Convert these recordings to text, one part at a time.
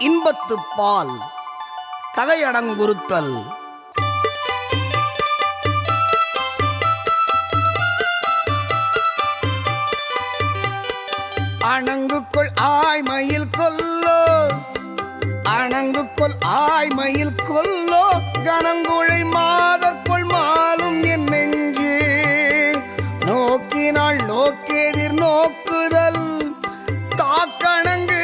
இன்பத்து பால் தகையடங்குறுத்தல் அணங்குக்குள் ஆய்மையில் கொல்லோ அணங்குக்குள் ஆய்மையில் கொல்லோ கனங்குழை மாதற்குள் மாலும் என் நெஞ்சு. நோக்கினால் நோக்கெதிர் நோக்குதல் தாக்கணங்கு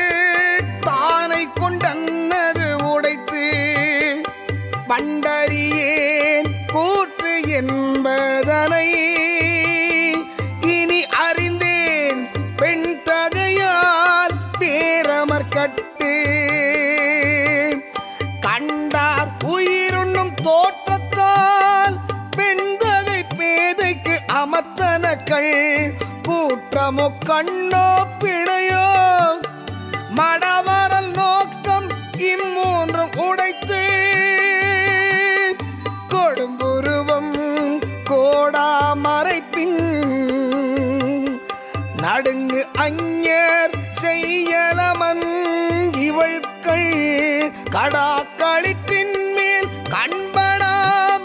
என்பதனை இனி அறிந்தேன் பெண் தகையால் பேரமர் கட்டு கண்டார் உயிருண்ணும் தோற்றத்தால் பெண் தகை பேதைக்கு அமர்த்தனக்கள். கூற்றமோ கண்ணோ பிழையோ மடவரல் நோக்கம் இம்மூன்றும் உடைத்து கொடும்பு நடுங்கு அஞ்ஞர் செய்யலமன் இவள்கள் கடா கடாக்களிற்றின் மேல் கண்படாம்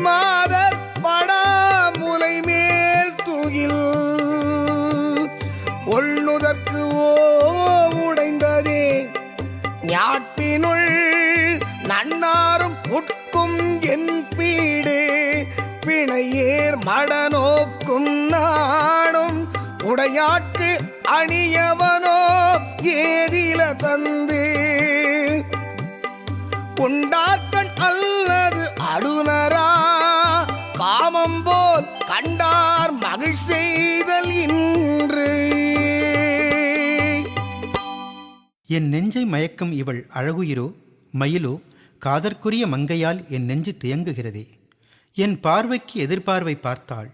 மாதர் படாமுலை மேல் தூகில். ஒள்ளுதற்கு ஓ உடைந்ததே ஞாட்பினுள் நன்னாரும் உட்கும் என் பீடு பிணையேர் மடனோ உடையாட்கு அணியவனோ ஏதில தந்து? கொண்டாட்டன் அல்லது அடுனரா காமம் போல் கண்டார் மகிழ் செய்தல் இன்று. என் நெஞ்சை மயக்கும் இவள் அழகுயிரோ? மயிலோ காதற்குரிய மங்கையால் என் நெஞ்சு தியங்குகிறதே. என் பார்வைக்கு எதிர்பார்வை பார்த்தாள்.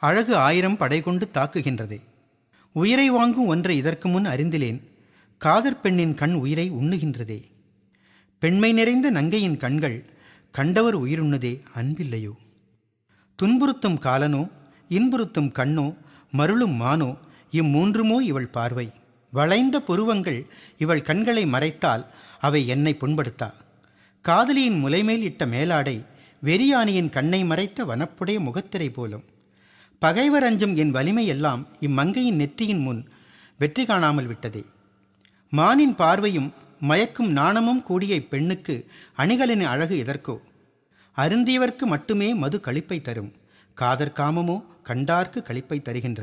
அழகு ஆயிரம் படை கொண்டு தாக்குகின்றதே. உயிரை வாங்கும் ஒன்றை இதற்கு முன் அறிந்திலேன். காதற் பெண்ணின் கண் உயிரை உண்ணுகின்றதே. பெண்மை நிறைந்த நங்கையின் கண்கள் கண்டவர் உயிருண்ணுதே அன்பில்லையோ? துன்புறுத்தும் காலனோ இன்புறுத்தும் கண்ணோ மருளும் மானோ இம்மூன்றுமோ இவள் பார்வை. வளைந்த புருவங்கள் இவள் கண்களை மறைத்தால் அவை என்னை புண்படுத்தா? காதலியின் முலைமேல் இட்ட மேலாடை வெறியானியின் கண்ணை மறைத்த வனப்புடைய முகத்திரை போலும். பகைவர் அஞ்சும் என் வலிமையெல்லாம் இம்மங்கையின் நெற்றியின் முன் வெற்றி காணாமல் விட்டதே. மானின் பார்வையும் மயக்கும் நாணமும் கூடிய பெண்ணுக்கு அணிகளின் அழகு எதற்கோ? அருந்தியவர்க்கு மட்டுமே மது களிப்பை தரும். காதற்காமமோ கண்டார்க்கு களிப்பை தருகின்றது.